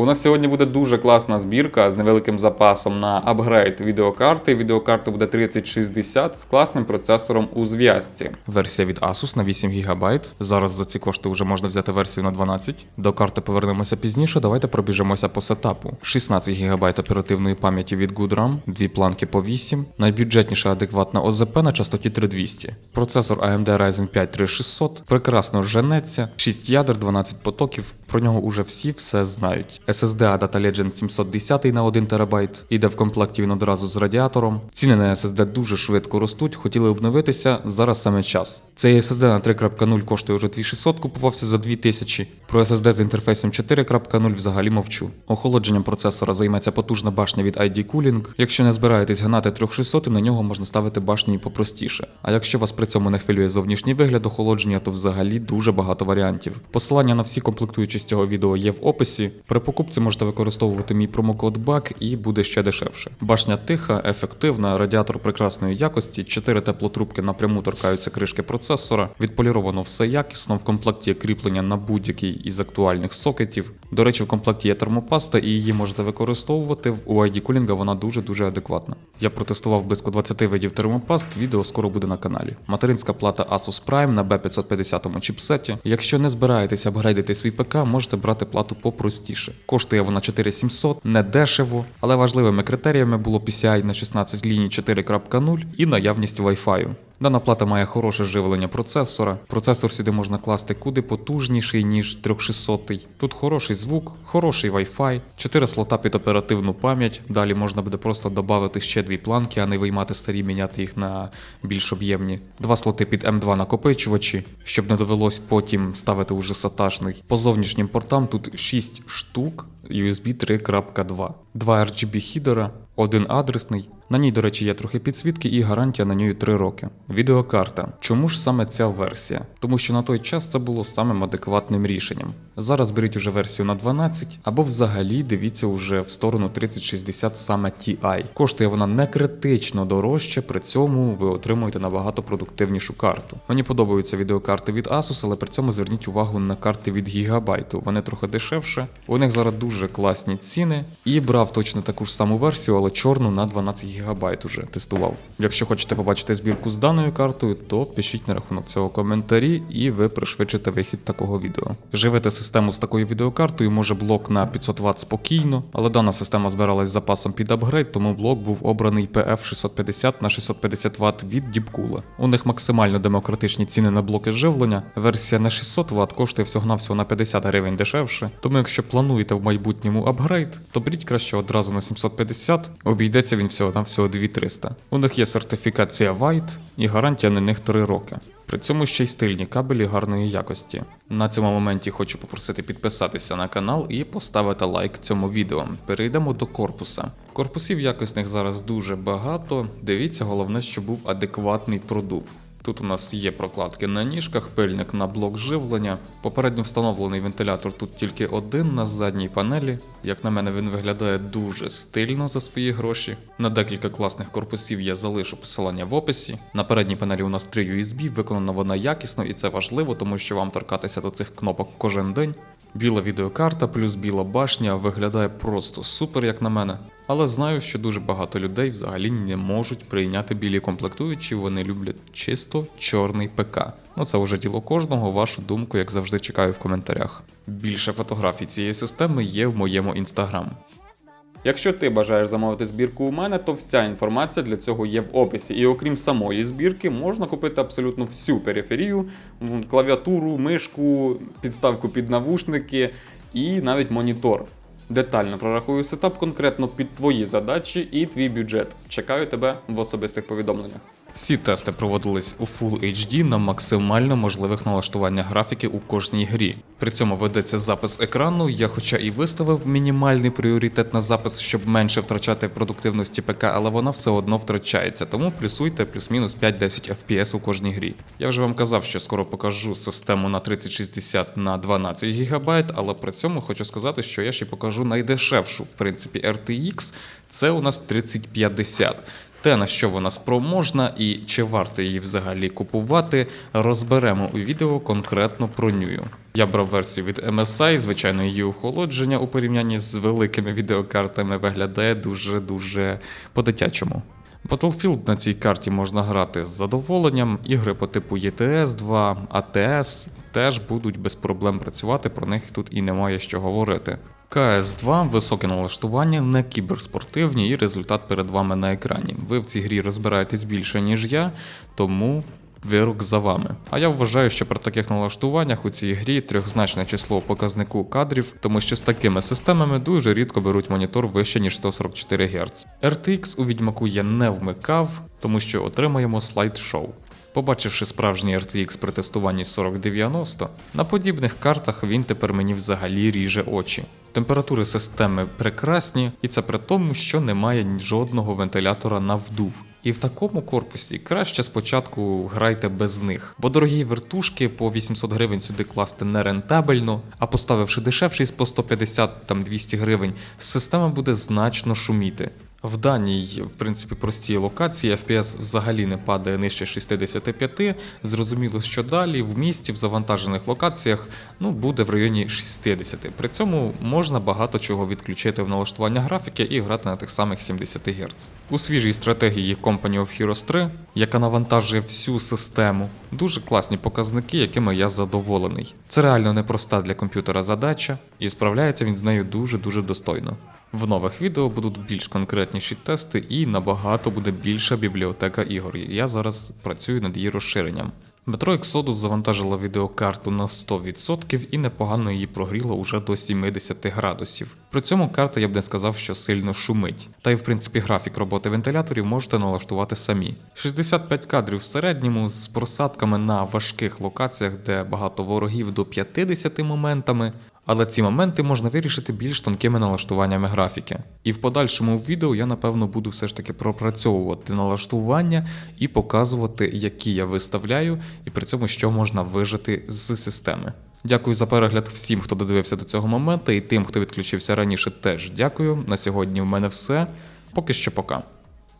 У нас сьогодні буде дуже класна збірка з невеликим запасом на апгрейд відеокарти. Відеокарта буде 3060 з класним процесором у зв'язці. Версія від Asus на 8 ГБ. Зараз за ці кошти вже можна взяти версію на 12. До карти повернемося пізніше. Давайте пробіжимося по сетапу. 16 ГБ оперативної пам'яті від Goodram, дві планки по 8, найбюджетніша адекватна ОЗП на частоті 3200. Процесор AMD Ryzen 5 3600, прекрасно женеться, 6 ядер, 12 потоків. Про нього уже всі все знають. SSD Data Legend 710 на 1 ТБ, іде в комплекті він одразу з радіатором. Ціни на SSD дуже швидко ростуть, хотіли обновитися, зараз саме час. Цей SSD на 3.0 коштує вже 2600, купувався за 2000. Про SSD з інтерфейсом 4.0 взагалі мовчу. Охолодженням процесора займеться потужна башня від ID Cooling. Якщо не збираєтесь гнати 3600, на нього можна ставити башню і попростіше. А якщо вас при цьому не хвилює зовнішній вигляд охолодження, то взагалі дуже багато варіантів. Посилання на всі комплектуючі з цього відео є в описі. При покупці можете використовувати мій промокод BAK і буде ще дешевше. Башня тиха, ефективна, радіатор прекрасної якості, 4 теплотрубки напряму торкаються кришки процесора. Відполіровано все якісно. В комплекті є кріплення на будь-який із актуальних сокетів. До речі, в комплекті є термопаста, і її можете використовувати. У ID Cooling вона дуже дуже адекватна. Я протестував близько 20 видів термопаст. Відео скоро буде на каналі. Материнська плата Asus Prime на B550 чіпсеті. Якщо не збираєтесь апгрейдити свій ПК, можете брати плату попростіше. Коштує вона 4700, не дешево, але важливими критеріями було PCI на 16 ліній 4.0 і наявність Wi-Fi. Дана плата має хороше живлення процесора. Процесор сюди можна класти куди потужніший, ніж 3600. Тут хороший звук, хороший Wi-Fi, 4 слота під оперативну пам'ять. Далі можна буде просто додати ще дві планки, а не виймати старі, міняти їх на більш об'ємні. Два слоти під М2 накопичувачі, щоб не довелось потім ставити уже саташний. По зовнішнім портам тут 6 штук. USB 3.2, два RGB хідера, один адресний. На ній, до речі, є трохи підсвітки і гарантія на неї 3 роки. Відеокарта. Чому ж саме ця версія? Тому що на той час це було самим адекватним рішенням. Зараз беріть уже версію на 12, або взагалі дивіться уже в сторону 3060 саме Ti. Коштує вона не критично дорожче, при цьому ви отримуєте набагато продуктивнішу карту. Мені подобаються відеокарти від Asus, але при цьому зверніть увагу на карти від Gigabyte. Вони трохи дешевше. У них зараз дуже класні ціни. І брав точно таку ж саму версію, але чорну на 12 ГБ уже тестував. Якщо хочете побачити збірку з даною картою, то пишіть на рахунок цього коментарі, і ви пришвидшите вихід такого відео. Живете систему з такою відеокартою, може блок на 500 Вт спокійно, але дана система збиралась з запасом під апгрейд, тому блок був обраний PF 650 на 650 Вт від Deepcool. У них максимально демократичні ціни на блоки живлення. Версія на 600 Вт коштує всього-навсього на 50 гривень дешевше. Тому якщо плануєте в майбутньому апгрейд, то беріть краще одразу на 750, обійдеться він всього на всього 2300. У них є сертифікація White і гарантія на них 3 роки. При цьому ще й стильні кабелі гарної якості. На цьому моменті хочу попросити підписатися на канал і поставити лайк цьому відео. Перейдемо до корпуса. Корпусів якісних зараз дуже багато. Дивіться, головне, щоб був адекватний продув. Тут у нас є прокладки на ніжках, пильник на блок живлення. Попередньо встановлений вентилятор тут тільки один на задній панелі. Як на мене, він виглядає дуже стильно за свої гроші. На декілька класних корпусів я залишу посилання в описі. На передній панелі у нас 3 USB, виконана вона якісно, і це важливо, тому що вам торкатися до цих кнопок кожен день. Біла відеокарта плюс біла башня виглядає просто супер, як на мене. Але знаю, що дуже багато людей взагалі не можуть прийняти білі комплектуючі, вони люблять чисто чорний ПК. Ну це вже діло кожного, вашу думку, як завжди, чекаю в коментарях. Більше фотографій цієї системи є в моєму інстаграм. Якщо ти бажаєш замовити збірку у мене, то вся інформація для цього є в описі. І окрім самої збірки, можна купити абсолютно всю периферію, клавіатуру, мишку, підставку під навушники і навіть монітор. Детально прорахую сетап конкретно під твої задачі і твій бюджет. Чекаю тебе в особистих повідомленнях. Всі тести проводились у Full HD на максимально можливих налаштуваннях графіки у кожній грі. При цьому ведеться запис екрану. Я, хоча і виставив мінімальний пріоритет на запис, щоб менше втрачати продуктивності ПК, але вона все одно втрачається. Тому плюсуйте плюс-мінус 5-10 FPS у кожній грі. Я вже вам казав, що скоро покажу систему на 3060 на 12 ГБ, але при цьому хочу сказати, що я ще покажу найдешевшу, в принципі, RTX. Це у нас 3050. Те, на що вона спроможна і чи варто її взагалі купувати, розберемо у відео конкретно про нюю. Я брав версію від MSI, звичайно, її охолодження у порівнянні з великими відеокартами виглядає дуже-дуже по-дитячому. Battlefield на цій карті можна грати з задоволенням. Ігри по типу ETS 2, ATS теж будуть без проблем працювати, про них тут і немає що говорити. КС2 високе налаштування, не кіберспортивні, і результат перед вами на екрані. Ви в цій грі розбираєтесь більше, ніж я, тому вирок за вами. А я вважаю, що при таких налаштуваннях у цій грі трьохзначне число показнику кадрів, тому що з такими системами дуже рідко беруть монітор вище ніж 144 Гц. RTX у відьмаку я не вмикав, тому що отримаємо слайд-шоу. Побачивши справжній RTX при тестуванні 4090, на подібних картах він тепер мені взагалі ріже очі. Температури системи прекрасні, і це при тому, що немає жодного вентилятора на вдув. І в такому корпусі краще спочатку грайте без них, бо дорогі вертушки по 800 гривень сюди класти не рентабельно, а поставивши дешевший по 150 там 200 гривень, система буде значно шуміти. В даній, в принципі, простій локації FPS взагалі не падає нижче 65. Зрозуміло, що далі в місті в завантажених локаціях ну, буде в районі 60. При цьому можна багато чого відключити в налаштування графіки і грати на тих самих 70 Гц. У свіжій стратегії Company of Heroes 3, яка навантажує всю систему, дуже класні показники, якими я задоволений. Це реально непроста для комп'ютера задача, і справляється він з нею дуже-дуже достойно. В нових відео будуть більш конкретніші тести і набагато буде більша бібліотека ігор. Я зараз працюю над її розширенням. Metro Exodus завантажила відеокарту на 100% і непогано її прогріло уже до 70 градусів. При цьому карта я б не сказав, що сильно шумить. Та й в принципі графік роботи вентиляторів можете налаштувати самі. 65 кадрів в середньому з просадками на важких локаціях, де багато ворогів до 50 моментами. Але ці моменти можна вирішити більш тонкими налаштуваннями графіки. І в подальшому відео я напевно буду все ж таки пропрацьовувати налаштування і показувати, які я виставляю, і при цьому що можна вижити з системи. Дякую за перегляд всім, хто додивився до цього моменту, і тим, хто відключився раніше, теж дякую. На сьогодні в мене все. Поки що пока.